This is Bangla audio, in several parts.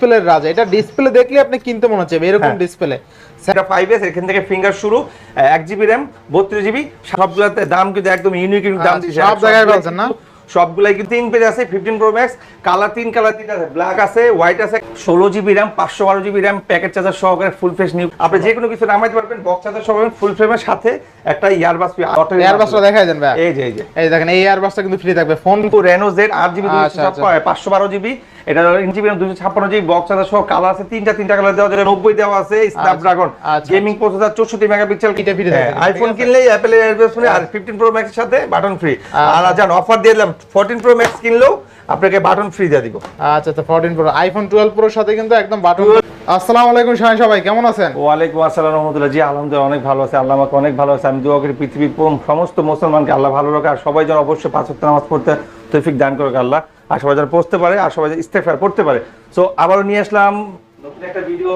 ডিসপ্লের রাজা। এটা ডিসপ্লে দেখলে আপনি কিনতে মনে হচ্ছে এরকম। ডিসপ্লে সেটা ফাইভ এস এখান থেকে ফিঙ্গার শুরু এক জিবি র্যাম বত্রিশ জিবি সবগুলোতে দাম কিন্তু একদম ইউনিক দাম আচ্ছা, সব জায়গায় পাচ্ছেন না? সবগুলাই কিন্তু তিন পেজ আছে ফিফটিন প্রো ম্যাক্স কালার তিন কালার তিন আছে ব্ল্যাক আছে হোয়াইট আছে ষোলো জিবি র্যাম পাঁচশো বারো জিবি র্যাম প্যাকেট চার্জার সহকারে ফুল ফ্রেশ নিউ আপনি যে কোনো কিছু নামাইতে পারবেন বক্স চার্জার সহ ফুল ফ্রেমের সাথে। একটা ইয়ারবাস এয়ারবাসটা দেখাই দেন ভাই এই যে এই যে এই দেখেন এই এয়ারবাসটা কিন্তু ফ্রি থাকবে ফোন রেনো জেড আট জিবি আচ্ছা, আচ্ছা। পাঁচশো বারো জিবি এটা জিবি দুশো ছাপ্পান্ন জিবি বক্স চার্জার সহ কালার আছে তিনটা তিনটা কালার দেওয়া যাবে নব্বই দেওয়া আছে স্ন্যাপড্রাগন আচ্ছা। গেমিং প্রসেসর চৌষট্টি মেগাপিক্সেল free থাকবে, আইফোন আছে? কিনলেই অ্যাপেল এয়ারবেস আর ফিফটিন প্রো ম্যাক্সের সাথে বাটন ফ্রি আচ্ছা। আর জান অফার দিয়ে দিলাম ফোরটিন প্রো ম্যাক্স কিনলেও আপনাকে বাটন ফ্রি দিয়ে দিব আচ্ছা আচ্ছা 14 প্রো আইফোন 12 প্রোর সাথে কিন্তু একদম বাটন সবাই, কেমন আছেন? ওয়ালাইকুম আসসালাম রহমতুল্লাহ। জি, আলহামদুলিল্লাহ, অনেক ভালো আছে। আল্লাহ আমাকে অনেক ভালো আছে। আমি দোয়া করি পৃথিবীর সমস্ত মুসলমানকে আল্লাহ ভালো রাখে, আর সবাই যেন অবশ্যই পাঁচ নামাজ পড়তে দান আল্লাহ। আর সবাই যেন পড়তে পারে, আর সবাই ইস্তেফার পড়তে পারে। সো আবারও নিয়ে আসলাম নতুন একটা ভিডিও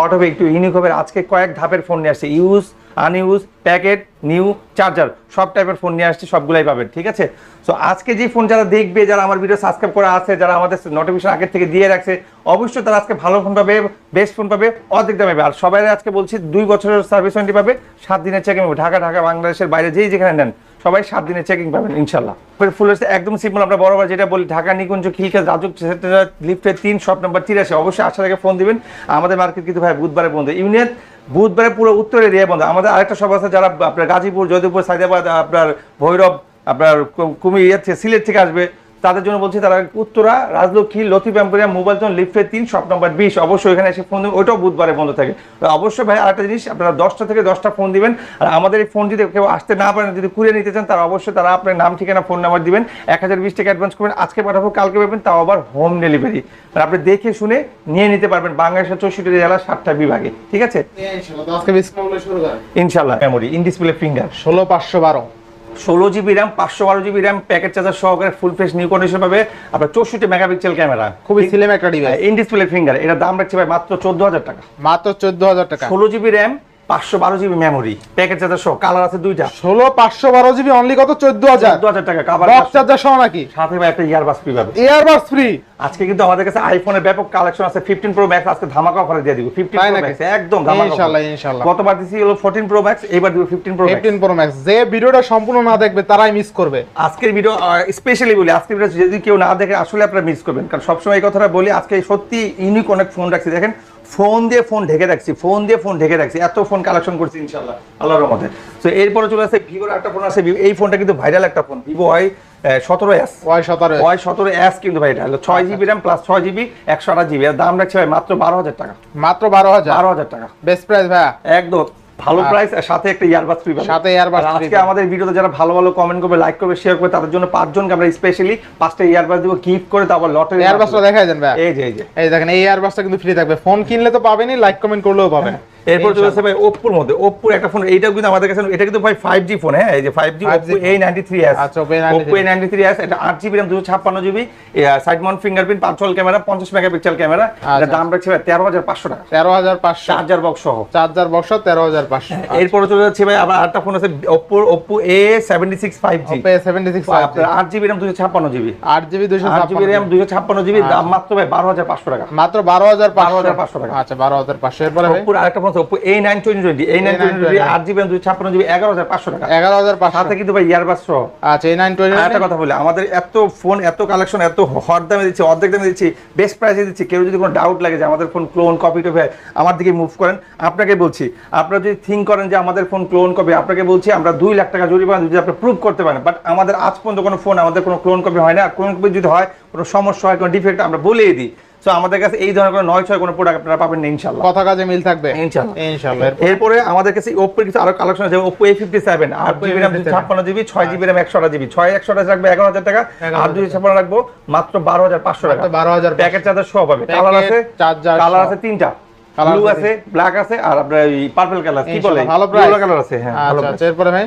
আর হবে একটু ইউনিক হবে। আজকে কয়েক ধাপের ফোন নিয়ে আসছে। Use unuse packet, new, charger, সব টাইপের ফোন নিয়ে আসছে, সবগুলাই পাবেন, ঠিক আছে? সো আজকে যে ফোন যারা দেখবে, যারা আমার ভিডিও সাবস্ক্রাইব করা আছে, যারা আমাদের নোটিফিকেশন আগের থেকে দিয়ে রাখছে, অবশ্যই তারা আজকে ভালো ফোন পাবে বেস্ট ফোন পাবে, অর্ধেক দামে পাবে। আর সবাই আজকে বলছি, দুই বছরের সার্ভিস ওয়ারেন্টি পাবে, সাত দিনের চেকিং পাবে। ঢাকা ঢাকা, বাংলাদেশের বাইরে যেই যেখানে নেন, সবাই সাত দিনের চেকিং পাবেন, ইনশাল্লাহ। ফুল হচ্ছে, একদম সিম্পল আমরা বড় যেটা বলি, ঢাকা, নিকুঞ্জ খিলকা রাজুক লিফটের তিন শপ নাম্বার তিরাশি অবশ্যই আসার আগে ফোন দিবেন। আমাদের মার্কেট কিন্তু ভাই, বুধবারে বন্ধ। ইউনিয়ন বুধবারে পুরো উত্তর এরিয়া বন্ধ। আমাদের আরেকটা সব আছে যারা আপনার গাজীপুর, জয়দেবপুর, সাইদাবাদ, আপনার ভৈরব, আপনার কুমির ইয়ে সিলেট থেকে আসবে। তাদের জন্য বলছি তারা Uttara Rajlakshmi Latif emporia mobile zone লিফটের তিন শপ নম্বর বিশ। অবশ্যই এখানে এসে ফোন দেবেন ওইটাও বুধবারে বন্ধ থাকে। তো অবশ্যই ভাই আরেকটা জিনিস আপনারা দশটা থেকে দশটা ফোন দিবেন। আর আমাদের এই ফোন যদি কেউ আসতে না পারেন যদি কুড়িয়ে নিতে চান তারা অবশ্যই তারা আপনার নাম ঠিকানা ফোন নাম্বার দিবেন। এক হাজার বিশ টাকা অ্যাডভান্স করবেন। আজকে পাঠাবো কালকে পাবেন তাও আবার হোম ডেলিভারি মানে আপনি দেখে শুনে নিয়ে নিতে পারবেন। বাংলাদেশের চৌষট্টি জেলা সাতটা বিভাগে। ঠিক আছে? ইনশাল্লাহ মেমোরি ইন ডিসপ্লে ফিঙ্গার 16512 ষোলো জিবি র্যাম পাঁচশো বারো জিবি র্যাম প্যাকেট চার্জার সহকারে ফুল ফ্রেশ নিউ কন্ডিশন পাবে। আপনার চৌষট্টি মেগাপিক্সেল ক্যামেরা খুবই সিলেম একটা ডিভাইস ইন ডিসপ্লে ফিঙ্গার এটা দাম রাখছে ভাই মাত্র চোদ্দ হাজার টাকা। মাত্র 14000 টাকা। ষোলো জিবি র্যাম পাঁচশো বারো জিবি মেমোরি প্যাকেট চার্জার সহ কালার আছে দুইটা। 16512 জিবি অনলি কত? 14000 চোদ্দ হাজার টাকা কাবার বক্স চার্জার সহ নাকি? সাথে ভাই একটা ইয়ারবাস ফ্রি পাবে। এয়ারবাস ফ্রি আজকে কিন্তু আমাদের কাছে আইফোনের ব্যাপক কালেকশন আছে ফিফটিন প্রো ম্যাক্স আজকে ধামাকা অফারে দিয়ে দিব। ফিফটিন প্রো ম্যাক্স একদম ধামাকা ইনশাআল্লাহ, ইনশাআল্লাহ। গতবার দিছি হলো ফোরটিন প্রো ম্যাক্স এবার দিব fifteen pro max 15 pro max যে ভিডিওটা সম্পূর্ণ না দেখবে তারাই মিস করবে। আজকের ভিডিও স্পেশালি বলি আজকের ভিডিও যদি কেউ না দেখে আসলে আপনারা মিস করবেন। কারণ সবসময় এই কথাটা বলি আজকে সত্যি ইউনিক অনেক ফোন রাখছি। দেখেন ফোন দিয়ে ফোন ঢেকে রাখছি ফোন দিয়ে ফোন ঢেকে রাখছি এত ফোন কালেকশন করছি ইনশাল্লাহ আল্লাহর মধ্যে তো এরপরে চলে আসছে ভিভোর একটা ফোন আছে এই ফোনটা কিন্তু ভাইরাল একটা ফোন ভিভো ওয়াই সতেরো এস ওয়াই 17 ওয়াই সতেরো এস কিন্তু ভাই এটা ছয় জিবি র্যাম প্লাস ছয় জিবি একশো আঠাশ জিবি দাম রাখছে ভাই মাত্র বারো হাজার টাকা। মাত্র 12000 বারো হাজার টাকা। বেস্ট প্রাইস ভাই একদম। ভালো প্রাইস আর সাথে একটা ইয়ারবাস ফ্রি সাথে free আজকে আমাদের ভিডিওতে যারা ভালো ভালো কমেন্ট করবে লাইক করবে শেয়ার করবে তাদের জন্য পাঁচজনকে আমরা স্পেশালি পাঁচটা ইয়ারবাস দিব গিফট করে তারপর লটারি এয়ারবাসটা দেখাই দেন ভাই। এই যে এই যে। এই দেখেন এই এয়ারবাসটা কিন্তু ফ্রি থাকবে। ফোন কিনলে তো পাবেনই লাইক কমেন্ট করলেও পাবেন। এরপর চলে আসছে ভাই ওপ্পোর মধ্যে। ওপ্পোর একটা ফোন এইটাও কিন্তু আমাদের কাছে এটা কিন্তু ভাই ফাইভ জি ফোন হ্যাঁ? এই যে five G 5G Oppo A ninety three S আচ্ছা, Oppo A93 Oppo A ninety three S এটা আট জিবি র্যাম দুশো ছাপ্পান্ন জিবি সাইড মাউন্ট ফিঙ্গারপ্রিন্ট পাঁচশোল ক্যামেরা পঞ্চাশ মেগাপিক্সেল ক্যামেরা আচ্ছা। এটার দাম রাখছে ভাই তেরো হাজার পাঁচশো টাকা। 13500 চার্জার বক্স সহ। চার্জার বক্স 13500 এরপরে চলে যাচ্ছে ভাই আবার আরেকটা ফোন আছে Oppo Oppo A seventy six five G A76 আপনার আট জিবি র্যাম দুশো ছাপ্পান্ন জিবি 8 জিবি আট জিবি র্যাম 256 দুশো ছাপ্পান্ন জিবি দাম মাত্র ভাই বারো হাজার পাঁচশো টাকা। মাত্র 12500 12,500 টাকা। আচ্ছা 12500 এরপরে ভাই ওপ্পোর আরেকটা ফোন আছে Oppo A nine twenty twenty এই নাইন টোয়েন্টি টোয়েন্টি আট জিবি দুশো ছাপ্পান্ন জিবি এগারো হাজার পাঁচশো টাকা। 11500 সাথে কিন্তু ভাই ইয়ারবাস সহ। আচ্ছা এই 920 আর একটা কথা বলি আমাদের এত ফোন এত কালেকশন এত হট দামে দিচ্ছি অর্ধেক দামে দিচ্ছি বেস্ট প্রাইসে দিচ্ছি। কেউ যদি কোনো ডাউট লাগে যে আমাদের ফোন ক্লোন কপি টপি আমার দিকে মুভ করেন আপনাকে বলছি আপনারা যদি থিঙ্ক করেন যে আমাদের ফোন ক্লোন কপি আপনাকে বলছি আমরা দুই লাখ টাকা জরিমানা যদি আপনি প্রুভ করতে পারেন বাট আমাদের আজ পর্যন্ত কোনো ফোন আমাদের কোনো ক্লোন কপি হয় না। ক্লোন কপি যদি হয় কোনো সমস্যা হয় কোনো ডিফেক্ট আমরা বলেই দিই। সো আমাদের কাছে এই ধরনের কোনো নয় ছয় কোনো প্রোডাক্ট আপনারা পাবেন না ইনশাল্লাহ কথা কাজে মিল থাকবে। ইনশাল্লাহ ইনশাআল্লাহ। এরপরে আমাদের কাছে কিছু আরও কালেকশন আছে ওপ্পো এ ফিফটি সেভেন আট জিবি র্যাম ছাপ্পান্ন জিবি ছয় জিবি র্যাম একশো জিবি ছয় একশো রাখবে এগারো হাজার টাকা। আট দুই ছাপ্পান্ন রাখব মাত্র বারো হাজার পাঁচশো টাকা। মাত্র 12500 প্যাকেট চার্জার সহ পাবে। কালার আছে কালার আছে তিনটা। ব্লু আছে ব্ল্যাক আছে আর আপনার পার্পল কালার কি বলে? ভালো কালার আছে হ্যাঁ ভালো আচ্ছা আচ্ছা এরপরে ভাই?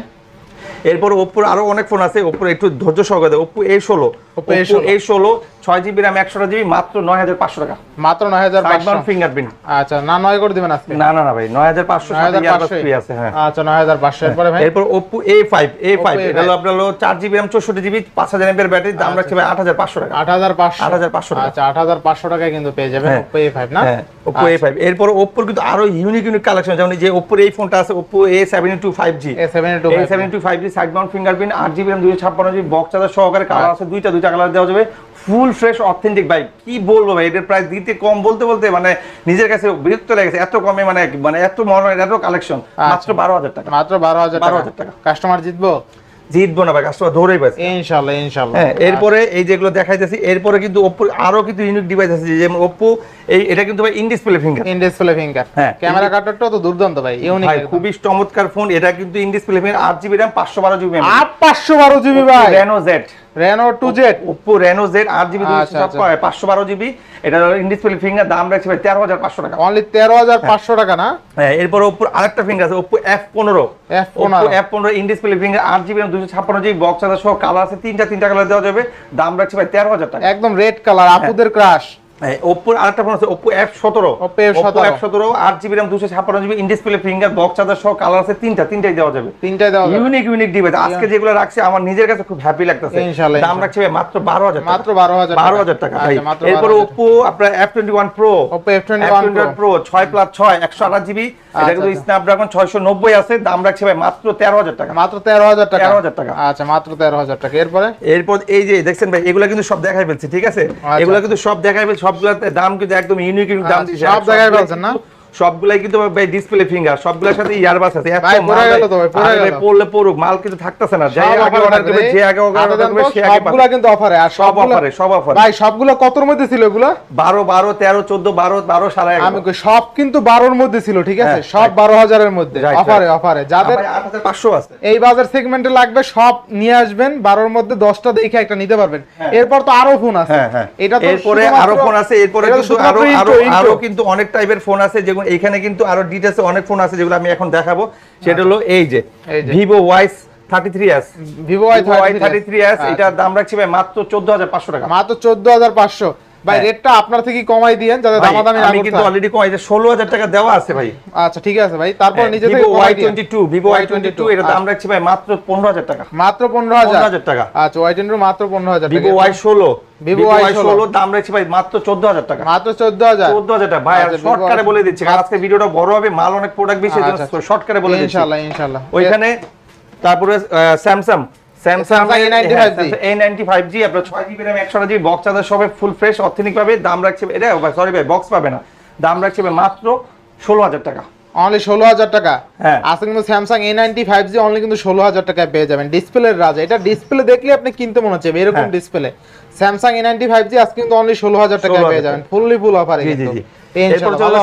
এরপর ওপ্পোর আরও অনেক ফোন আছে ওপ্পোর একটু ধৈর্য সহকারে ওপ্পো এ ষোলো। Oppo A16 Oppo A16 ছয় জিবি র্যাম একশো জিবি মাত্র নয় হাজার পাঁচশো টাকা। মাত্র নয় হাজার পাঁচশো। ফিঙ্গারপ্রিন্ট আচ্ছা না নয় করে দিবেন আজকে? না না না ভাই নয় হাজার পাঁচশো নয় হাজার পাঁচশো। ফ্রি আছে হ্যাঁ। আচ্ছা নয় হাজার পাঁচশো। এরপরে ভাই? এরপর Oppo A5 A5 Oppo এটা হলো আপনার হলো চার জিবি র্যাম চৌষট্টি জিবি পাঁচ হাজার এমপের ব্যাটারি দাম রাখছে ভাই আট হাজার পাঁচশো টাকা। আট হাজার পাঁচশো। 8,500 টাকা। আচ্ছা আট হাজার পাঁচশো টাকায় কিন্তু পেয়ে যাবেন হ্যাঁ। Oppo A5 না? হ্যাঁ Oppo A5 এরপর কিন্তু আরও ইউনিক ইউনিক কালেকশন যেমন যে Oppo র এই ফোনটা আছে Oppo A72 5G A72 A72 5G side mount fingerprint 8 GB RAM 256 GB box charger সহকারে কালার আছে দুইটা দুইটা কালার দেওয়া যাবে। ফুল ফ্রেশ অথেন্টিক ভাই কি বলব ভাই এটার প্রাইস দিতে কম বলতে বলতে মানে নিজের কাছে বিরক্ত লেগেছে এত কমে মানে মানে এত মনোরম এত কালেকশন মাত্র 12000 টাকা। মাত্র বারো হাজার 12,000 টাকা। কাস্টমার জিতবো? জিতবো না ভাই কাস্টমার ধরেই পাচ্ছে ইনশাল্লাহ ইনশাল্লাহ। হ্যাঁ এরপরে এই যেগুলো দেখাইতেছি এরপরে কিন্তু ওপ্পো আরও কিন্তু ইউনিক ডিভাইস আছে যেমন ওপ্পো এই এটা কিন্তু ভাই in display finger in display finger হ্যাঁ। ক্যামেরা কাটারটাও তো দুর্দান্ত ভাই ইউনিক ভাই খুবই চমৎকার ফোন এটা কিন্তু ইন ডিসপ্লে ফিঙ্গার আট জিবি র্যাম পাঁচশো বারো জিবি আট পাঁচশো বারো জিবি ভাই। Reno Z Reno two Z Oppo Reno Z আট জিবি আচ্ছা, আচ্ছা। পাঁচশো বারো জিবি এটা ইনডিসপ্লে ফিঙ্গার দাম রাখছে ভাই তেরো হাজার পাঁচশো টাকা। অনলি তেরো হাজার পাঁচশো টাকা না? হ্যাঁ এরপর ওপ্পো আরেকটা ফিঙ্গার আছে ওপ্পো এফ পনেরো। F15 ওপ্পো এফ পনেরো ইন ডিসপ্লে ফিঙ্গার আট জিবি দুশো ছাপ্পান্ন জিবি বক্স আছে সহ কালার আছে তিনটা তিনটা কালার দেওয়া যাবে। দাম রাখছে ভাই তেরো হাজার টাকা। একদম রেড কালার আপুদের ক্রাশ ওপ্পোর আরেকটা ফোন আছে ওপ্পো এফ সতেরো। Oppo F17 এফ সতেরো। আট জিবি র্যাম দুশো ছাপ্পান্ন GB in display finger box charger সহ কালার আছে তিনটা তিনটাই দেওয়া যাবে। তিনটায় দেওয়া ইউনিক ইউনিক ডিভাইস আজকে যেগুলো রাখছে আমার নিজের কাছে খুব হ্যাপি লাগতেছে। দাম রাখছে মাত্র বারো হাজার মাত্র বারো হাজার বারো হাজার টাকা ভাই। আচ্ছা, এরপর 12,000 ওপ্পো আপনার F twenty one pro Oppo F21 Pro। Pro ছয় প্লাস ছয় একশো আঠাশ জিবি এটা আচ্ছা, কিন্তু আচ্ছা। স্ন্যাপড্রাগন ছয়শো নব্বই আছে। দাম রাখছে ভাই মাত্র তেরো হাজার টাকা। মাত্র তেরো হাজার টাকা। 13,000 টাকা। আচ্ছা মাত্র তেরো হাজার টাকা। এরপরে? এরপর এই যে দেখছেন ভাই এগুলা কিন্তু সব দেখাই ফেলছি ঠিক আছে। এগুলা কিন্তু সব দেখাই ফেলছি সবগুলোতে দাম কিন্তু একদম ইউনিক ইউনিক দাম আচ্ছা, দিছে সব আর দেখাই সবগুলাই ফেলছেন না? সবগুলাই কিন্তু ভাই ডিসপ্লে ফিঙ্গার সবগুলোর সাথে ইয়ারবাস আছে। এত পড়ে গেল তো ভাই, পড়ে গেল। পড়লে পড়ুক মাল কিন্তু থাকতেছে না। যাই আগে অর্ডার করবে যে আগে অর্ডার করবে সে আগে সবগুলা কিন্তু অফারে আর সব অফারে সব অফারে ভাই সবগুলো কতর মধ্যে ছিল এগুলো? বারো বারো তেরো চোদ্দ বারো বারো সাড়ে আমি কই, সব কিন্তু বারোর মধ্যে ছিল ঠিক আছে? হ্যাঁ, সব right. বারো হাজারের মধ্যে। অফারে অফারে যাদের আট হাজার পাঁচশো আছে। এই বাজার সেগমেন্টে লাগবে সব নিয়ে আসবেন বারোর মধ্যে দশটা দেখে একটা নিতে পারবেন। এরপর তো আরও ফোন আছে। হ্যাঁ হ্যাঁ। এটা তো এরপরে আরও ফোন আছে এরপরে কিন্তু আরও। আরও কিন্তু অনেক টাইপের ফোন আছে যেগুলো এখানে কিন্তু আরও ডিটেলস অনেক ফোন আছে যেগুলো আমি এখন দেখাবো। সেটা হলো এই যে। Vivo Y thirty three S Vivo Y thirty three S এটার দাম রাখছি ভাই মাত্র চোদ্দ হাজার পাঁচশো টাকা। মাত্র চোদ্দ হাজার পাঁচশো। ভাই হ্যাঁ। রেটটা আপনার থেকে কমাই দিয়েন যাতে দামাদামি না আমি কিন্তু অলরেডি কমাই ষোলো হাজার টাকা দেওয়া আছে ভাই। আচ্ছা ঠিক আছে ভাই। তারপর নিজে থেকে দিয়েন। Twenty two Vivo Y twenty two দাম রাখছি ভাই মাত্র পনেরো হাজার টাকা। মাত্র হাজার। 15,000 টাকা। আচ্ছা ওয়াই টোয়েন্টি মাত্র পনেরো হাজার ভিভো টাকা। ওয়াই ষোলো। Vivo ভিভো Y ওয়াই 16 ষোলো দাম রাখছি ভাই মাত্র চোদ্দ হাজার টাকা। মাত্র চোদ্দ হাজার। চোদ্দ হাজার টাকা। ভাই আচ্ছা, শর্টকারে বলে দিচ্ছি। আজকে ভিডিওটা বড় হবে মাল অনেক প্রোডাক্ট বেশি আচ্ছা, আচ্ছা। শর্টকারে বলে দিচ্ছি। ইনশাল্লাহ ইনশাল্লাহ। ওইখানে তারপরে Samsung Samsung A95G A ninety five G. আপনার ছয় জিবি র্যাম বক্স চার্জার সবে ফুল ফ্রেশ অথেনিক পাবে দাম রাখছে এটা সরি ভাই বক্স পাবে না। দাম রাখছে মাত্র ষোলো হাজার টাকা। অনলি ষোলো হাজার টাকা? হ্যাঁ। আজকে কিন্তু Samsung A ninety five G only কিন্তু ষোলো হাজার টাকায় পেয়ে যাবেন। ডিসপ্লের রাজা এটা ডিসপ্লে দেখলে আপনি কিনতে মনে হচ্ছে এরকম হ্যাঁ। Display Samsung A ninety five G আজকে কিন্তু অনলি ষোলো হাজার টাকায় 16,000 পেয়ে যাবেন। ফুললি ফুল অফারে জি জি কিন্তু। জি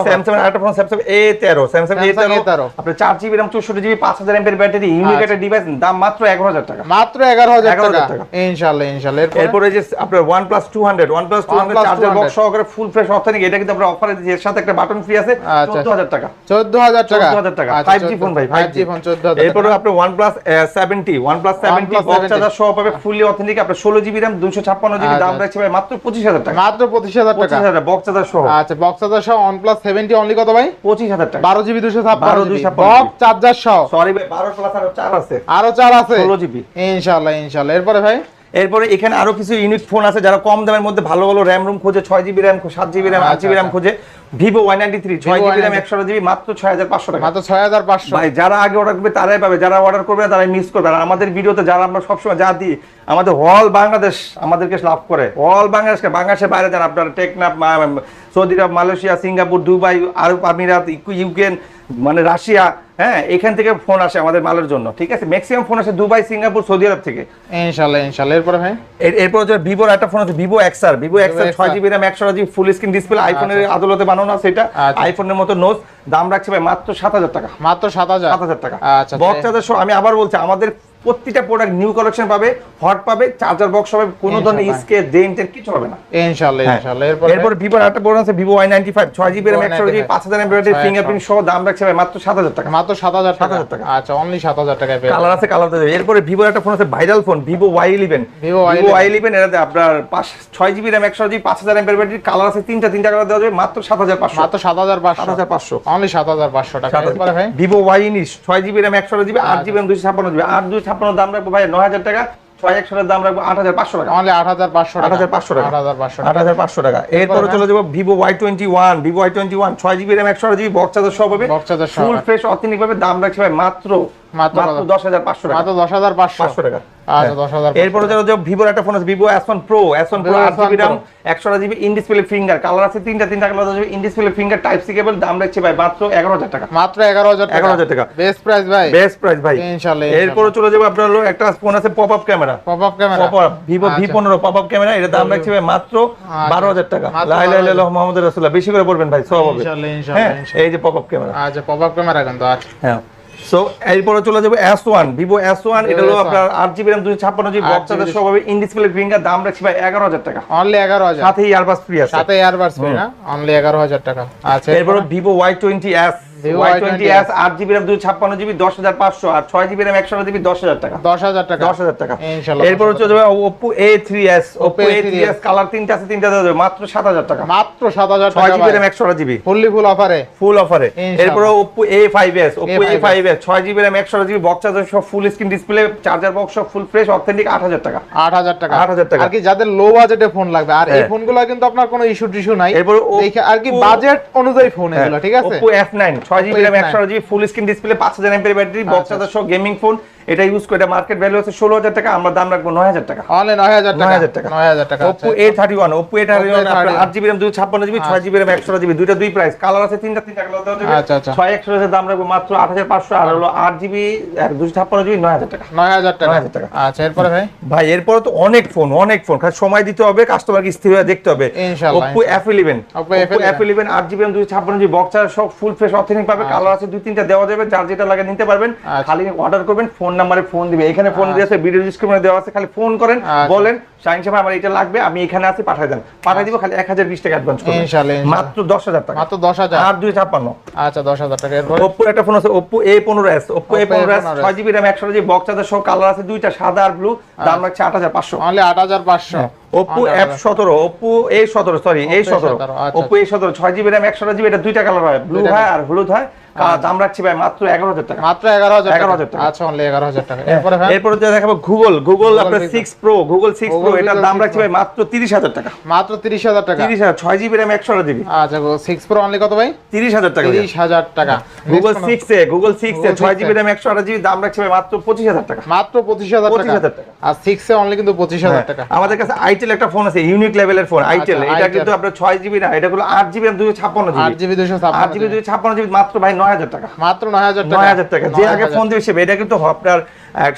স্যামসাং এর আরেকটা ফোন স্যামসাং এ তেরো। স্যামসাং এ তেরো। আপনার চার জিবি র্যাম চৌষট্টি জিবি পাঁচ হাজার এমপের ব্যাটারি ইউনিক আচ্ছা। একটা ডিভাইস দাম মাত্র এগারো হাজার টাকা। মাত্র এগারো হাজার টাকা। টাকা। ইনশাল্লাহ ইনশাল্লাহ এরপরে? এরপরে যে আপনার one plus two hundred one plus two hundred charger box সহকারে ফুল ফ্রেশ অথেনিক এটা কিন্তু আমরা অফারে দিচ্ছি। এর সাথে একটা বাটন ফ্রি আছে আচ্ছা। চোদ্দ হাজার টাকা। চোদ্দ হাজার টাকা। চোদ্দ হাজার টাকা। আচ্ছা, ফাইভ জি 14 ফোন ভাই 5G ফোন চোদ্দ হাজার এরপরে আপনার one plus seventy one plus seventy box charger সহ পাবে ফুলি অথেন্টিক আপনার ষোলো জিবি র্যাম দুশো ছাপ্পান্ন জিবি আচ্ছা, দাম রাখছে ভাই মাত্র পঁচিশ হাজার টাকা। মাত্র টাকা। বক্স চার্জার সহ। আচ্ছা বক্স চার্জার সহ OnePlus 70 অনলি কত ভাই? পঁচিশ হাজার টাকা। বারো জিবি দুশো 12 ছাপ্পান্ন 256 বক্স চার্জার সহ। সরি ভাই বারো প্লাস আরও চার আছে। আরও আছে। জিবি। ইনশাল্লাহ ইনশাল্লাহ। এরপরে ভাই? এরপরে এখানে আরও কিছু ইউনিক ফোন আছে যারা কম দামের মধ্যে ভালো ভালো র্যাম রুম খোঁজে ছয় জিবি র্যাম সাত জিবি র্যাম আট জিবি র্যাম আচ্ছা। খোঁজে। ভিভো ওয়াই নাইনটি থ্রি ছয় জিবি র্যাম একশো জিবি মাত্র ছয় হাজার পাঁচশো টাকা। মাত্র ছয় হাজার পাঁচশো। ভাই যারা আগে অর্ডার করবে তারাই পাবে। যারা অর্ডার করবে না তারাই মিস করবে। আর আমাদের ভিডিওতে যারা আমরা সবসময় যা দিই আমাদের অল বাংলাদেশ আমাদেরকে লাভ করে। অল বাংলাদেশকে বাংলাদেশের বাইরে যারা আপনারা Teknaf Saudi Arab Malaysia Singapore Dubai Arab আমিরাত ইউ- ইউক্রেন মানে রাশিয়া হ্যাঁ এখান থেকে ফোন আসে আমাদের মালের জন্য ঠিক আছে? ম্যাক্সিমাম ফোন আসে দুবাই সিঙ্গাপুর সৌদি আরব থেকে। ইনশাল্লাহ ইনশাল্লাহ। এরপর ভাই? এরপর যে ভিভোর একটা ফোন আছে Vivo X R Vivo X R ছয় জিবি র্যাম একশো জিবি ফুল স্ক্রিন ডিসপ্লে আইফোনের আদালতে বানানো আছে এটা। আচ্ছা। আইফোনের মতো নোজ দাম রাখছে ভাই মাত্র সাত হাজার টাকা। মাত্র সাত হাজার? সাত হাজার টাকা। আচ্ছা বক্স চার্জার আমি আবার বলছি আমাদের প্রতিটা প্রোডাক্ট নিউ কালেকশন পাবে হট পাবে চার্জার বক্স হবে কোনো ধরনের। স্কেচ ডেন্ট কিছু হবে না। ইনশাআল্লাহ হ্যাঁ। ইনশাআল্লাহ এরপর এরপর ভিভোর একটা প্রোডাক্ট আছে ভিভো ওয়াই নাইনটি ফাইভ ছয় জিবি র্যাম Vivo একশো জিবি পাঁচ হাজার এমবিআর ফিঙ্গারপ্রিন্ট সহ দাম রাখছে ভাই মাত্র সাত হাজার টাকা। মাত্র সাত হাজার টাকা 7,000 টাকা। আচ্ছা অনলি সাত হাজার টাকায় পেয়ে কালার আছে কালার দেবে। এরপরে ভিভোর একটা ফোন আছে viral phone Vivo Y eleven Vivo Y11 Y eleven এটাতে আপনার পাঁচ ছয় জিবি র্যাম একশো জিবি পাঁচ হাজার এমবিআর ব্যাটারি কালার আছে তিনটা তিনটা কালার দেওয়া যাবে মাত্র সাত হাজার পাঁচশো। মাত্র সাত হাজার পাঁচশো। সাত হাজার পাঁচশো। অনলি সাত হাজার পাঁচশো টাকা। এরপরে ভাই? ভিভো ওয়াই ইনিশ ছয় জিবি র্যাম একশো জিবি আট জিবি র্যাম দুশো ছাপ্পান্ন দাম রাখব ভাই নয় হাজার টাকা ছয় একশো দাম রাখব আট হাজার পাঁচশো টাকা। আট হাজার পাঁচশো আট হাজার পাঁচশো টাকা। আট হাজার পাঁচশো টাকা। এরপরে চলে যাব Vivo Y twenty one Vivo Y twenty one ছয় জিবি র্যাম একশো জিবি ফুল ফ্রেশ ভাবে দাম রাখছে ভাই মাত্র মাত্র মাত্র দশ হাজার পাঁচশো টাকা। মাত্র দশ হাজার পাঁচশো। পাঁচশো টাকা। আচ্ছা দশ হাজার এরপরে যারা যে ভিভোর একটা ফোন আছে Vivo S one pro S one pro আট জিবি র্যাম একশো GB in display finger colour আছে তিনটা তিনটা কালার আছে in display finger type C cable দাম রাখছে ভাই মাত্র এগারো হাজার টাকা। মাত্র এগারো হাজার টাকা। 11,000 টাকা। বেস্ট প্রাইস ভাই। বেস্ট প্রাইস ভাই। ইনশাআল্লাহ এরপরে চলে যাব আপনার একটা ফোন আছে pop up camera pop up camera pop up Vivo V পনেরো পপ আপ ক্যামেরা এটা দাম রাখছে ভাই মাত্র বারো হাজার টাকা। লাই লাই লাই মোহাম্মদ রাসুল্লাহ বেশি করে পড়বেন ভাই সব হবে। হ্যাঁ। এই যে পপ আপ ক্যামেরা আচ্ছা পপ আপ ক্যামেরা কিন্তু আচ্ছা হ্যাঁ। সো এরপরে চলে যাব S one Vivo S one এটা হলো S1 আপনার আট জিবি র্যাম দুশো ছাপ্পান্ন জিবি 8 বক্স চার্জার সব হবে ইন ডিসপ্লে ফিঙ্গার দাম রাখছি ভাই এগারো হাজার টাকা। অনলি এগারো হাজার। সাথে ইয়ারবাস ফ্রি আছে। সাথে এয়ারবাডস ফ্রি না? অনলি এগারো হাজার টাকা। আচ্ছা এরপর? Vivo Y twenty S Y20s twenty S আট জিবি র্যাম দুশো ছাপ্পান্ন জিবি দশ হাজার আর ছয় জিবি র্যাম একশো জিবি দশ হাজার টাকা। দশ হাজার টাকা। দশ হাজার টাকা। ইনশাআল্লাহ এরপর হচ্ছে যাবে Oppo A three S Oppo A three A3s colour তিনটা আছে তিনটা দেওয়া মাত্র সাত হাজার টাকা। মাত্র সাত হাজার ছয় টাকা জিবি র্যাম একশো ফুললি ফুল অফারে ফুল অফারে এরপর Oppo A five S Oppo A A5s five S ছয় জিবি র্যাম একশো জিবি বক্স চার্জার সব full screen display charger box সব ফুল ফ্রেশ অথেন্টিক আট হাজার টাকা। আট হাজার টাকা। 8,000 টাকা। আর কি যাদের লো বাজেটে ফোন লাগবে। আর এই হ্যাঁ। ফোনগুলো কিন্তু আপনার কোনো ইস্যু টিস্যু নাই। এরপর আর কি বাজেট অনুযায়ী ফোন এগুলো ঠিক আছে? এফ নাইন ছয় জিবি র্যাম F9 একশো জিবি ফুল স্ক্রিন ডিসপ্লে পাঁচ হাজার এমপের ব্যাটারি বক্স সহ গেমিং ফোন এটা ইউজ করে মার্কেট ভ্যালু আছে ষোলো হাজার টাকা আমরা দাম রাখব নয় হাজার টাকা। নয় হাজার টাকা। 9,000 টাকা। নয় হাজার টাকা Oppo A thirty one Oppo A thirty one Oppo A31 আট জিবি র্যাম দুশো ছাপ্পান্ন জিবি ছয় জিবি র্যাম একশো জিবি দুইটা দুই প্রাইস কালার আছে তিনটা তিনটা কালার দেওয়া যাবে। আচ্ছা, আচ্ছা। ছয় একশো দাম রাখব মাত্র আট হাজার পাঁচশো আর হলো আট জিবি দুশো ছাপ্পান্ন জিবি নয় হাজার টাকা। নয় হাজার টাকা। 9,000 টাকা। আচ্ছা এরপরে ভাই? ভাই এরপরে তো অনেক ফোন অনেক ফোন খালি সময় দিতে হবে কাস্টমারকে স্থির হয়ে দেখতে হবে। Oppo F eleven Oppo Oppo F11 F eleven আট জিবি দুশো ছাপ্পান্ন জিবি বক্সার সব ফুল ফ্রেশ অথেন্টিক পাবে কালার আছে দুই তিনটা দেওয়া যাবে যার যেটা লাগে নিতে পারবেন। আচ্ছা। খালি অর্ডার করবেন ফোন নাম্বারে ফোন দিবে। এখানে ফোন দিয়ে আছে ভিডিও ডিসক্রিপশনে দেওয়া আছে খালি ফোন করেন আচ্ছা। বলেন শাহিন সাহেব আমার এটা লাগবে আমি এখানে আছি পাঠাই দেন। পাঠাই দিব খালি এক হাজার বিশ টাকা অ্যাডভান্স করবেন। ইনশাআল্লাহ। মাত্র দশ হাজার টাকা। মাত্র দশ হাজার? আর দুই ছাপ্পান্ন। আচ্ছা দশ হাজার টাকা। এরপরে? ওপো একটা ফোন আছে Oppo A15s ছয় জিবি র্যাম একশো জিবি বক্স চার্জার সব কালার আছে দুইটা সাদা আর ব্লু দাম রাখছে আট হাজার পাঁচশো। অনলি আট হাজার পাঁচশো। ওপো এফ সতেরো ওপো এ সতেরো সরি এ Oppo সতেরো। A17 আচ্ছা, ওপো এ সতেরো ছয় জিবি র্যাম একশো জিবি এটা দুইটা কালার হয় ব্লু হয় আর হলুদ হয়। দাম রাখছি ভাই মাত্র এগারো হাজার টাকা। মাত্র এগারো হাজার 11,000 টাকা। আচ্ছা অনলি এগারো হাজার টাকা। এরপরে এরপরে যে দেখাবো গুগল গুগল আপনার six pro Google six pro এটার দাম রাখছি ভাই মাত্র তিরিশ হাজার টাকা। মাত্র তিরিশ হাজার টাকা। তিরিশ হাজার ছয় জিবি র্যাম একশো জিবি আচ্ছা সিক্স প্রো অনলি কত ভাই? তিরিশ হাজার টাকা তিরিশ হাজার টাকা। Google six A Google six A ছয় জিবি র্যাম একশো জিবি দাম রাখছি ভাই মাত্র পঁচিশ হাজার টাকা। মাত্র পঁচিশ হাজার 25,000 টাকা টাকা। আর সিক্স এ অনলি কিন্তু পঁচিশ হাজার টাকা। হ্যাঁ, আমাদের কাছে আইটেল একটা ফোন আছে ইউনিক লেভেলের ফোন আইটেল আচ্ছা, এটা কিন্তু আপনার ছয় জিবি না এটা হলো আট জিবি দুশো ছাপ্পান্ন আট জিবি জিবি দুশো আট জিবি দুশো ছাপ্পান্ন জিবি মাত্র ভাই নয় হাজার টাকা। মাত্র নয় হাজার নয় হাজার টাকা। যে আগে ফোন দিবে সে এটা কিন্তু আপনার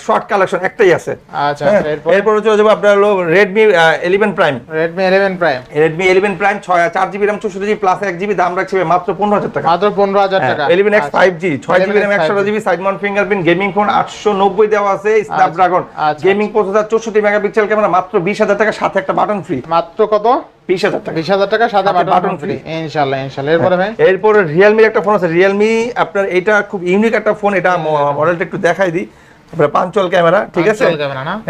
শর্ট কালেকশন একটাই আছে। আচ্ছা হ্যাঁ, এরপর? চলে যাব আপনার হলো Redmi eleven prime Redmi eleven prime Redmi eleven prime ছয় চার জিবি র্যাম চৌষট্টি জিবি প্লাস এক জিবি দাম রাখছে মাত্র পনেরো হাজার টাকা। মাত্র পনেরো হাজার টাকা। ইলেভেন এক্স আচ্ছা। ফাইভ জি ছয় জিবি র্যাম একশো 5G GB side mount fingerprint gaming phone আটশো নব্বই দেওয়া আছে স্ন্যাপড্রাগন আচ্ছা। গেমিং প্রসেসর চৌষট্টি মেগাপিক্সেল ক্যামেরা মাত্র বিশ হাজার টাকা সাথে একটা বাটন ফ্রি মাত্র কত? এরপরে রিয়েলমির একটা ফোন আছে। রিয়েলমি আপনার এটা খুব ইউনিক একটা ফোন এটা মডেলটা একটু দেখাই দিই। আপনার পাঞ্চুয়াল ক্যামেরা ঠিক আছে?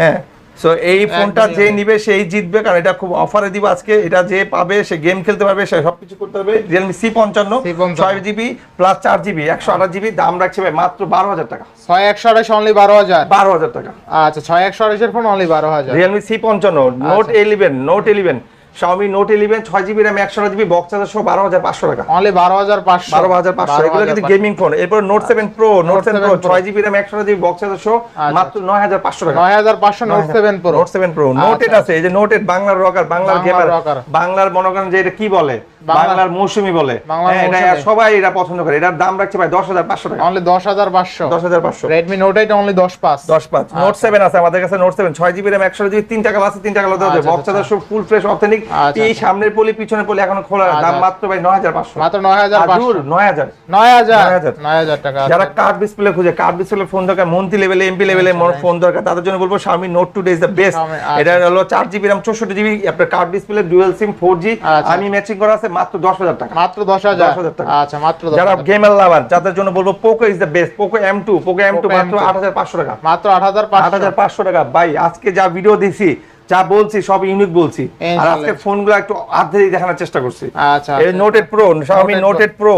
হ্যাঁ। সো এই ফোনটা যে নিবে সেই জিতবে কারণ এটা খুব অফারে দিব আজকে। এটা যে পাবে সে গেম খেলতে পারবে সে সবকিছু করতে পারবে। রিয়েলমি সি পঞ্চান্ন C55 ছয় জিবি প্লাস চার জিবি একশো আঠাশ জিবি দাম রাখছে ভাই মাত্র বারো হাজার টাকা। ছয় একশো আঠাশ অনলি বারো হাজার? বারো হাজার টাকা। আচ্ছা ছয় একশো আঠাশের ফোন অনলি বারো হাজার। রিয়েলমি সি পঞ্চান্ন note. Eleven note eleven note eleven ছয় জিবি র্যাম একশো জিবি বক্স চার্জার সহ বারো হাজার পাঁচশো টাকা। অনলি বারো হাজার পাঁচশো। বারো হাজার পাঁচশো এগুলো কিন্তু গেমিং ফোন এরপর note seven pro note seven pro ছয় জিবি র্যাম একশো জিবি বক্স চার্জার সহ আচ্ছা। মাত্র নয় হাজার পাঁচশো টাকা। নয় হাজার পাঁচশো note seven pro note seven pro noted আছে এই যে নোটেড বাংলার রকার বাংলার গেমার বাংলার মনোগ্রাম যে এটা কি বাংলা- বাংলার মৌসুমি বলে। হ্যাঁ, এটা সবাই এটা পছন্দ করে। এটার দাম রাখছে ভাই দশ হাজার পাঁচশো টাকা। অনলি দশ হাজার পাঁচশো। দশ হাজার পাঁচশো। রেডমি নোট এইট অনলি দশ পাঁচ। দশ পাঁচ। নোট সেভেন আছে আমাদের কাছে নোট সেভেন ছয় জিবি র্যাম একশো জিবি তিনটা কালার আছে তিনটা কালার দেওয়া আচ্ছা, বক্স চার্জার সব ফুল ফ্রেশ অথেন্টিক আচ্ছা, এই আচ্ছা। সামনের পলি পিছনের পলি এখনও খোলা আচ্ছা, দাম আচ্ছা। মাত্র ভাই নয় হাজার পাঁচশো। মাত্র নয় হাজার পাঁচশো। নয় হাজার। নয় হাজার। নয় হাজার। টাকা যারা কার্ড ডিসপ্লে খুঁজে কার্ড ডিসপ্লে ফোন দরকার মন্থলি লেভেলে এমপি লেভেলে ফোন দরকার। তাদের জন্য বলব স্বামী note two 2 is the best আচ্ছা। এটা হলো চার জিবি র্যাম চৌষট্টি জিবি আপনার card display dual SIM four G আচ্ছা। আমি ম্যাচিং করা আছে মাত্র দশ হাজার টাকা। মাত্র দশ হাজার? টাকা। আচ্ছা মাত্র যারা গেমের লাভার যাদের জন্য বলব Poco is the best Poco M two Poco M two মাত্র আট হাজার পাঁচশো টাকা। মাত্র আট হাজার আট হাজার পাঁচশো টাকা। ভাই আজকে যা ভিডিও দিছি যা বলছি সব ইউনিক বলছি। আর আজকে ফোনগুলো একটু আধেই দেখানোর চেষ্টা করছি। আচ্ছা এই noted pro Xiaomi noted pro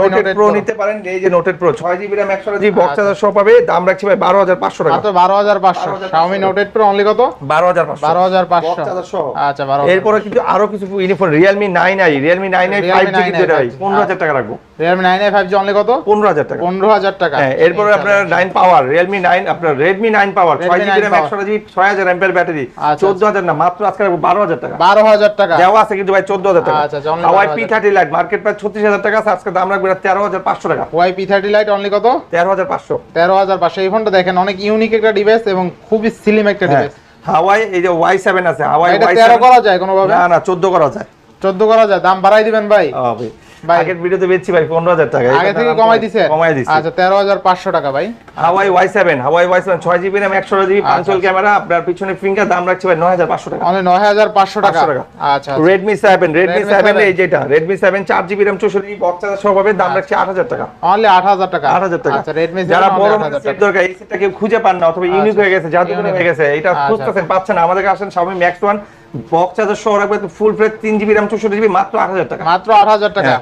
noted pro. নিতে পারেন এই যে নোটেড প্রো ছয় জিবি র্যাম একশো জিবি বক্স আচ্ছা। চার্জার সহ পাবে দাম রাখছি ভাই বারো হাজার পাঁচশো টাকা। মাত্র বারো হাজার পাঁচশো। 12,500 Xiaomi Note 8 Pro অনলি কত? বারো হাজার পাঁচশো। বারো হাজার বক্স পাঁচশো চার্জার সহ আচ্ছা বারো এরপরে কিন্তু আরও কিছু uniform I five Realme G 9i কিন্তু এটা ভাই 5G পনেরো হাজার টাকা রাখব। এ ফাইভ জি অনলি কত? পনেরো হাজার টাকা। পনেরো হাজার টাকা। হ্যাঁ এরপরে আপনার নাইন পাওয়ার রিয়েলমি নাইন আপনার রেডমি নাইন পাওয়ার ছয় Redmi জিবি 9 র্যাম power। একশো জিবি ছয় হাজার এমপের ব্যাটারি আচ্ছা, চোদ্দ হাজার না মাত্র আজকে বারো হাজার টাকা। বারো হাজার টাকা। দেওয়া আছে কিন্তু ভাই চোদ্দ হাজার টাকা। only Huawei P thirty lite market প্রায় ছত্রিশ হাজার টাকা আছে, আজকে দাম রাখবে তেরো হাজার পাঁচশো টাকা। Y P thirty lite only কত? তেরো হাজার পাঁচশো। তেরো হাজার পাঁচশো। এই ফোনটা দেখেন অনেক ইউনিক একটা ডিভাইস এবং খুবই স্লিম একটা হ্যাঁ ডিভাইস হাওয়াই এই যে ওয়াই সেভেন আছে হাওয়াই তেরো করা যায় কোনোভাবে? না না চোদ্দ করা যায়। চোদ্দ করা যায় দাম বাড়াই দিবেন। ভাই। আগের ভিডিওতে বেচছি ভাই পনেরো হাজার টাকা আগে থেকে কমাই দিছে। কমাই দিছি। আচ্ছা তেরো হাজার পাঁচশো টাকা ভাই। হাওয়াই হাওয়াই জিবি পাঁচশোল ক্যামেরা আপনার পিছনে ফিঙ্গার দাম রাখছি ভাই নয় হাজার পাঁচশো টাকা। অনলি নয় হাজার পাঁচশো টাকা। আচ্ছা সেভেন রেডমি Redmi 7 এই যেটা র্যাম চৌষট্টি বক্স চার্জার সহ পাবে দাম রাখছি আট হাজার টাকা। অনলি আট হাজার টাকা। আট হাজার টাকা। আচ্ছা রেডমি যারা বড় সেট দরকার এই সেটটা কেউ খুঁজে পান না অথবা ইউনিক হয়ে গেছে জাদুকরি হয়ে গেছে এটা আচ্ছা। খুঁজতেছেন পাচ্ছেন আমাদের কাছে আসেন Xiaomi Max 1 বক্স চার্জার সহ রাখবে ফুল ফ্রেশ তিন জিবি র্যাম চৌষট্টি জিবি মাত্র আট হাজার টাকা। মাত্র আট হাজার টাকা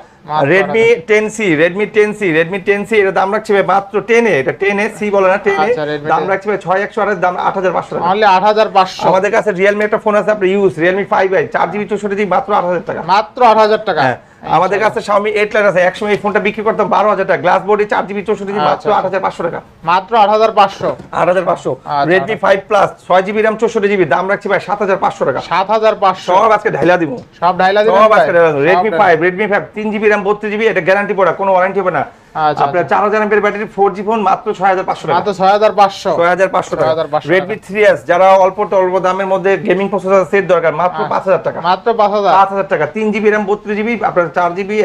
Redmi ten C Redmi ten C Redmi ten C এটা দাম রাখছে মাত্র এ এটা টেনে সি বলে না টেন এ দাম 10 রাখছে ছয় একশো আটের দাম আট হাজার পাঁচশো টাকা। আট হাজার পাঁচশো। আমাদের কাছে রিয়েলমি একটা ফোন আছে আপনি ইউজ রিয়েলমি ফাইভ আই চার জিবি চৌষট্টি জিবি মাত্র আট হাজার টাকা। মাত্র আট হাজার টাকা। হ্যাঁ। আমাদের কাছে Xiaomi 8 লাইট আছে। একসময় এই ফোনটা বিক্রি করতাম বারো হাজার টাকা। গ্লাস বডি চার জিবি চৌষট্টি জিবি মাত্র আচ্ছা। আট হাজার পাঁচশো টাকা। মাত্র আট হাজার পাঁচশো। আট হাজার পাঁচশো। RAM রেডমি ফাইভ প্লাস ছয় জিবি র্যাম চৌষট্টি জিবি দাম রাখছি ভাই সাত হাজার পাঁচশো টাকা। সাত হাজার পাঁচশো। সব আজকে ঢাইলা দিব। সব ঢাইলা দিব সব আজকে সব ফাইভ রেডমি ফাইভ তিন জিবি RAM বত্রিশ জিবি এটা গ্যারান্টি পড়া কোনো ওয়ারেন্টি হবে না। আচ্ছা, আপনার চার হাজার এমপের ব্যাটারি ফোর জি ফোন মাত্র ছয় হাজার পাঁচশো টাকা। ছয় হাজার পাঁচশো। ছয় হাজার পাঁচশো টাকা। 6,500 রেডমি থ্রি এস যারা অল্প অল্প দামের মধ্যে গেমিং প্রসেসর সেট দরকার মাত্র পাঁচ হাজার টাকা। মাত্র পাঁচ হাজার। পাঁচ হাজার টাকা। তিন জিবি র্যাম বত্রিশ জিবি আপনার চার জিবি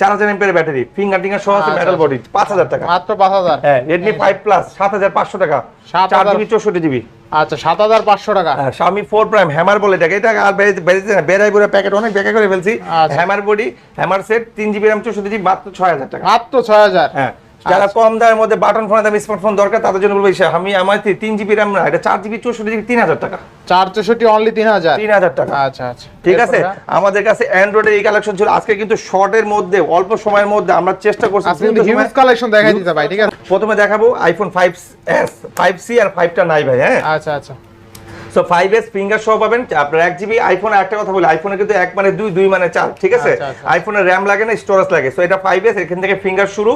চার হাজার এমপের ব্যাটারি ফিঙ্গার টিঙ্গার সহ আছে মেটাল। বডি পাঁচ হাজার টাকা। মাত্র পাঁচ হাজার? হ্যাঁ রেডমি ফাইভ প্লাস সাত হাজার পাঁচশো টাকা 7,500 চার জিবি চৌষট্টি জিবি। আচ্ছা সাত হাজার পাঁচশো টাকা। হ্যাঁ, Xiaomi 4 Prime হ্যামার বলে এটাকে এটা আর বেরিয়েছে না বেড়াই বুড়া প্যাকেট অনেক ব্যাকে করে ফেলছি। হ্যামার বডি হ্যামার সেট তিন জিবি র্যাম চৌষট্টি জিবি মাত্র ছয় হাজার টাকা। মাত্র ছয় হাজার? হ্যাঁ। যারা কম দামের মধ্যে বাটন ফোন দামি স্মার্টফোন দরকার তাদের জন্য বলব আমি আমার তিন জিবি র্যাম না এটা চার জিবি চৌষট্টি জিবি তিন হাজার টাকা। চার চৌষট্টি অনলি তিন হাজার? তিন হাজার টাকা। আচ্ছা আচ্ছা। ঠিক আছে? আমাদের কাছে অ্যান্ড্রয়েডের এই কালেকশন ছিল। আজকে কিন্তু শর্টের মধ্যে অল্প সময়ের মধ্যে আমরা চেষ্টা করছি। হিউজ কালেকশন দেখাই দিতে ভাই ঠিক আছে? প্রথমে দেখাবো iPhone five S five C আর ফাইভটা নাই ভাই হ্যাঁ? আচ্ছা আচ্ছা। সো ফাইভ এস ফিঙ্গার সহ পাবেন। আপনার এক জিবি আইফোনে একটা কথা বলি আইফোনে কিন্তু এক মানে দুই দুই মানে চার ঠিক আছে? আচ্ছা, আচ্ছা। আইফোনের র্যাম লাগে না স্টোরেজ লাগে। সো এটা ফাইভ এস এখান থেকে ফিঙ্গার শুরু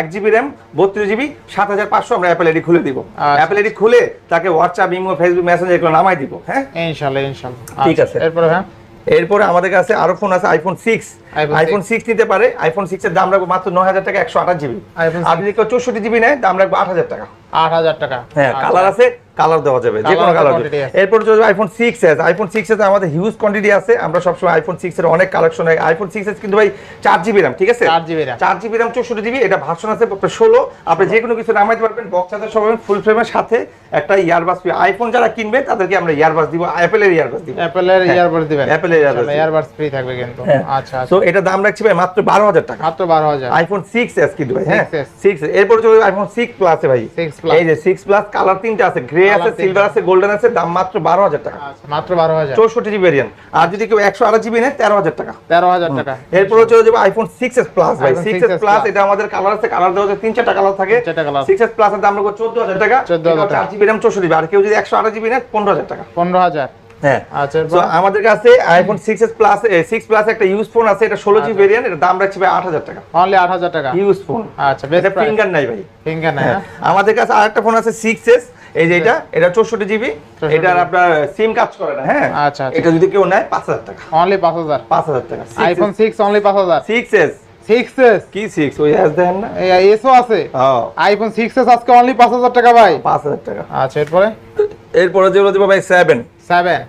এক জিবি র্যাম বত্রিশ জিবি সাত হাজার পাঁচশো আমরা অ্যাপেল আইডি খুলে দিব। আচ্ছা। অ্যাপেল আইডি খুলে তাকে হোয়াটসঅ্যাপ ইমো ফেসবুক মেসেঞ্জার এগুলো নামাই দিব হ্যাঁ? ইনশাল্লাহ ইনশাল্লাহ। ঠিক আচ্ছা, আছে। এরপরে হ্যাঁ? এরপরে আমাদের কাছে আরও ফোন আছে আইফোন সিক্স আইফোন সিক্স নিতে পারে আইফোন সিক্স এর দাম রাখব মাত্র নয় হাজার টাকা একশো আঠাশ জিবি আর যদি কেউ চৌষট্টি জিবি নেয় দাম রাখব আট হাজার টাকা। আট হাজার টাকা। হ্যাঁ আচ্ছা। কালার আছে কালার দেওয়া যাবে যে কোনো কালার এরপর চলবে iPhone six S iPhone six S আমাদের হিউজ কোয়ান্টিটি আছে আমরা সবসময় আইফোন সিক্স এর অনেক কালেকশন হয়। আইফোন সিক্স এস কিন্তু ভাই চার জিবি র্যাম ঠিক আছে? 4GB RAM চার জিবি র্যাম চৌষট্টি জিবি এটা ভার্সন আছে ষোলো। আপনি যে কোনো কিছু নামাইতে পারবেন বক্স চার্জার সব ফুল ফ্রেমের সাথে একটা ইয়ারবাস ফ্রি আইফোন যারা কিনবে তাদেরকে আমরা ইয়ারবাস দিব অ্যাপেলের ইয়ারবাস দিব। অ্যাপেলের ইয়ারবাডস দিবেন। Earbuds দিবেন। ফ্রি থাকবে কিন্তু। হ্যাঁ। আচ্ছা আচ্ছা। তো এটা দাম রাখছি ভাই মাত্র বারো হাজার টাকা। মাত্র বারো হাজার। আইফোন সিক্স এস কিন্তু ভাই হ্যাঁ? 6s সিক্স এরপর চলে আইফোন সিক্স প্লাস ভাই। 6 Plus। এই যে সিক্স প্লাস কালার তিনটা আছে গ্রে আছে সিলভার আছে গোল্ডেন আছে দাম মাত্র বারো হাজার টাকা। আচ্ছা মাত্র বারো হাজার। চৌষট্টি জিবি ভেরিয়েন্ট আর যদি কেউ একশো আঠাশ জিবি নেয় তেরো হাজার টাকা। তেরো হাজার টাকা। এরপরে চলে যাবে আইফোন সিক্স এস প্লাস ভাই। সিক্স 6s এস প্লাস এটা আমাদের কালার আছে কালার দেওয়া তিন চারটা কালার থাকে। সিক্স এস প্লাস এর দাম রাখব চোদ্দ হাজার টাকা। 14,000 টাকা। চার জিবি র্যাম চৌষট্টি আর কেউ যদি একশো আঠাশ জিবি নেয় পনেরো হাজার টাকা। পনেরো হাজার। হ্যাঁ। আচ্ছা আমাদের কাছে iPhone six S plus six plus একটা ইউজ ফোন আছে এটা ষোলো জিবি ভেরিয়েন্ট এটা দাম রাখছি ভাই আট হাজার টাকা। অনলি আট হাজার টাকা? ইউজ ফোন আচ্ছা এটা ফিঙ্গার নাই ভাই। ফিঙ্গার না হ্যাঁ। আমাদের কাছে আরেকটা ফোন আছে সিক্স এস এই যে এটা এটা চৌষট্টি জিবি 64 এটার আপনার সিম কাজ করে না হ্যাঁ। আচ্ছা, আচ্ছা। এটা যদি কেউ নেয় পাঁচ হাজার টাকা। অনলি পাঁচ হাজার? পাঁচ হাজার টাকা। আইফোন সিক্স অনলি পাঁচ হাজার? সিক্স এস সিক্স এস কি সিক্স ওই এস দেখেন না? এসও আছে? আইফোন সিক্স এস আজকে অনলি পাঁচ হাজার টাকা ভাই। পাঁচ হাজার টাকা। আচ্ছা এরপরে? এরপরে যেগুলো দেবো ভাই seven seven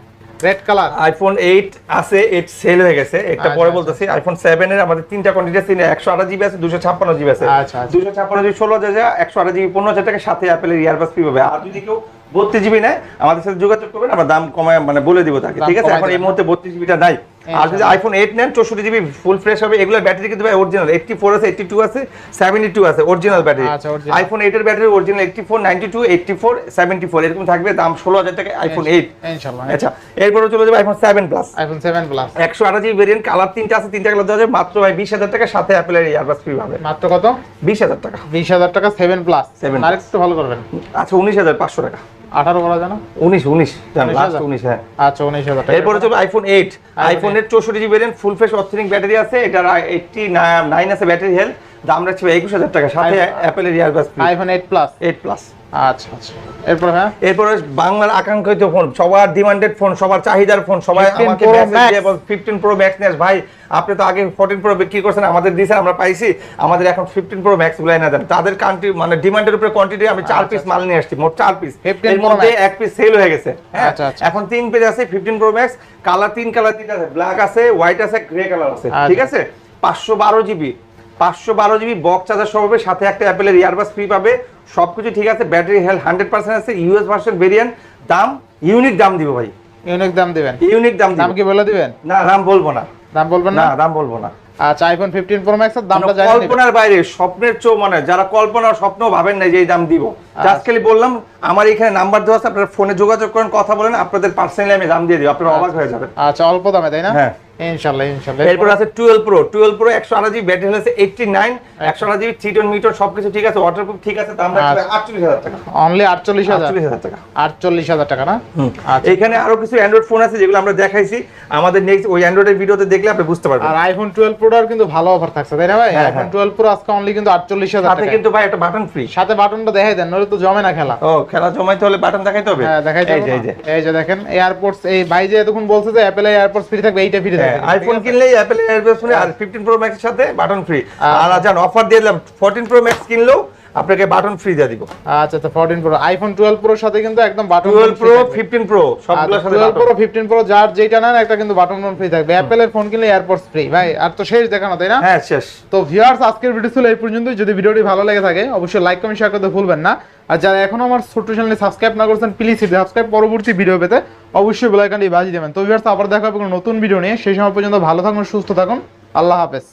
red colour iPhone eight আছে এইট সেল হয়ে গেছে। একটা আচ্ছা, পরে আচ্ছা। বলতেছি আইফোন 7 এর আমাদের তিনটা কোয়ান্টিটি আছে একশো আঠাশ জিবি আছে দুশো ছাপ্পান্ন জিবি আছে। আচ্ছা, আচ্ছা। দুশো ছাপ্পান্ন জিবি ষোলো হাজার একশো আঠাশ জিবি পনেরো হাজার টাকা সাথে অ্যাপলের ইয়ারবাস ফ্রি পাবে। আর যদি কেউ বত্রিশ জিবি নেয় আমাদের সাথে যোগাযোগ করবেন আমরা দাম কমায় মানে বলে দিব তাকে ঠিক আছে? এখন এই। মুহূর্তে বত্রিশ জিবিটা নাই। আর যদি আইফোন এইট নেন চৌষট্টি জিবি ফুল ফ্রেশ হবে। এগুলোর ব্যাটারি কিন্তু ভাই অরিজিনাল এইটটি ফোর আছে এইটটি টু আছে সেভেন্টি টু আছে অরিজিনাল ব্যাটারি। আচ্ছা। আইফোন এইটের battery original eighty four ninety two eighty four seventy four এরকম থাকবে দাম ষোলো হাজার টাকা আইফোন এইট ইনশাআল্লাহ আচ্ছা এরপরে চলে যাবে iPhone seven plus iPhone 7 plus একশো আঠাশ জিবি ভেরিয়েন্ট কালার তিনটা আছে তিনটা কালার দেওয়া যাবে। মাত্র ভাই বিশ হাজার টাকা সাথে অ্যাপেলের ইয়ারবাস ফ্রি পাবে। মাত্র কত? বিশ হাজার টাকা। 20000 টাকা 7 প্লাস 7 আর একটু ভালো করবেন। আচ্ছা উনিশ হাজার পাঁচশো টাকা। 18 করা জানা উনিশ উনিশ। লাস্ট উনিশ হ্যাঁ। আচ্ছা উনিশ হাজার এরপরে চলবে আইফোন এইট আইফোনের চৌষট্টি GB full face authentic battery আছে। এটার এইটটি নাইন আছে ব্যাটারি হেলথ দাম রাখছে একুশ হাজার টাকা। সাথে অ্যাপেলের earbuds iPhone eight plus eight plus আচ্ছা আচ্ছা। এরপর হ্যাঁ? এরপরে বাংলার আকাঙ্ক্ষিত ফোন সবার ডিমান্ডেড ফোন সবার চাহিদার ফোন সবাই 15 আমাকে Pro মেসেজ Max। দিয়ে বল 15 প্রো ম্যাক্স ভাই আপনি তো আগে 14 প্রো বিক্রি করছেন আমাদের দিয়েছেন আমরা পাইছি আমাদের এখন 15 প্রো ম্যাক্স দেন। তাদের কান্ট্রি মানে ডিমান্ডের উপরে কোয়ান্টিটি আমি চার পিস মাল নিয়ে আসছি মোট চার পিস 15 এর মধ্যে এক পিস সেল হয়ে গেছে হ্যাঁ? আচ্ছা, আচ্ছা। এখন তিন পেজ আছে 15 প্রো ম্যাক্স কালার তিন কালার তিন আছে ব্ল্যাক আছে হোয়াইট আছে গ্রে কালার আছে আচ্ছা। ঠিক আছে? 512 জিবি 512 জিবি বক্স চার্জার সহ সাথে একটা অ্যাপেলের ইয়ারবাস ফ্রি পাবে। সবকিছু ঠিক আছে ব্যাটারি হেলথ 100% আছে ইউএস ভার্সন ভেরিয়েন্ট দাম ইউনিক দাম দিব ভাই। ইউনিক দাম দিবেন? ইউনিক দাম দাম কি বলে দিবেন? না দাম বলব না। দাম বলবেন না? দাম বলব না। আচ্ছা আইফোন 15 প্রো ম্যাক্স এর দামটা কল্পনার বাইরে স্বপ্নের চো মানে যারা কল্পনার স্বপ্ন ভাবেন না যে এই দাম দিব। জাস্ট খালি বললাম আমার এখানে নাম্বার দেওয়া আছে আপনারা ফোনে যোগাযোগ করেন কথা বলেন আপনাদের পার্সোনালি আমি দাম দিয়ে দিই আপনারা অবাক হয়ে যাবেন। আচ্ছা অল্প দামে তাই না? হ্যাঁ। ইনশাআল্লাহ ইনশাআল্লাহ। এরপর আছে টুয়েলভ প্রো। টুয়েলভ প্রো একশো আঠাশ জিবি ব্যাটারি হচ্ছে eighty nine GB three metre সবকিছু ঠিক আছে ওয়াটারপ্রুফ ঠিক আছে দাম রাখছে আচ্ছা। টাকা। অনলি 48000 আটচল্লিশ হাজার টাকা। 48000 টাকা না? আচ্ছা। এখানে আরও কিছু অ্যান্ড্রয়েড ফোন আছে যেগুলো আমরা দেখাইছি। আমাদের নেক্সট ওই অ্যান্ড্রয়েডের ভিডিওতে দেখলে আপনি বুঝতে পারবেন। আর আইফোন 12 প্রোটার কিন্তু ভালো অফার থাকছে তাই না ভাই? হ্যাঁ, আইফোন হ্যাঁ। 12 প্রো আজকে অনলি কিন্তু 48000 সাথে কিন্তু ভাই একটা বাটন ফ্রি সাথে বাটনটা দেখাই দেন নইলে তো জমে না খেলা। ও খেলা জমাইতে হলে বাটন দেখাইতে হবে? হ্যাঁ দেখাই এই যে এই যে। এই যে দেখেন এয়ারপোর্টস এই ভাই যে এতক্ষণ বলছে যে অ্যাপেল এয়ারপোর্টস ফ্রি থাকবে এইটা ফ্রি থাকবে। আইফোন কিনলেই অ্যাপেল এয়ারবেস ফোনে আর 15 প্রো ম্যাক্সের সাথে বাটন ফ্রি আচ্ছা। আর জান অফার দিয়ে দিলাম 14 প্রো ম্যাক্স কিনলেও আপনাকে বাটন ফ্রি দিয়ে দিব। আচ্ছা তো 14 প্রো আইফোন 12 প্রোর সাথে কিন্তু একদম বাটন 12 প্রো 15 প্রো সবগুলোর সাথে 12 প্রো 15 প্রো যার যেটা নেন একটা কিন্তু বাটন ফোন ফ্রি থাকবে অ্যাপেলের ফোন কিনলে এয়ারপোর্টস ফ্রি ভাই। আর তো শেষ দেখানো তাই না? হ্যাঁ শেষ। তো ভিউয়ার্স আজকের ভিডিও ছিল এই পর্যন্তই। যদি ভিডিওটি ভালো লেগে থাকে অবশ্যই লাইক কমেন্ট শেয়ার করতে ভুলবেন না। আর যারা এখনও আমার ছোট্ট চ্যানেলে সাবস্ক্রাইব না করেছেন প্লিজ সাবস্ক্রাইব পরবর্তী ভিডিও পেতে অবশ্যই বেল আইকনটি বাজিয়ে দেবেন। তো ভিউয়ার্স আবার দেখা হবে কোনো নতুন ভিডিও নিয়ে। সেই সময় পর্যন্ত ভালো থাকুন সুস্থ থাকুন। আল্লাহ হাফেজ।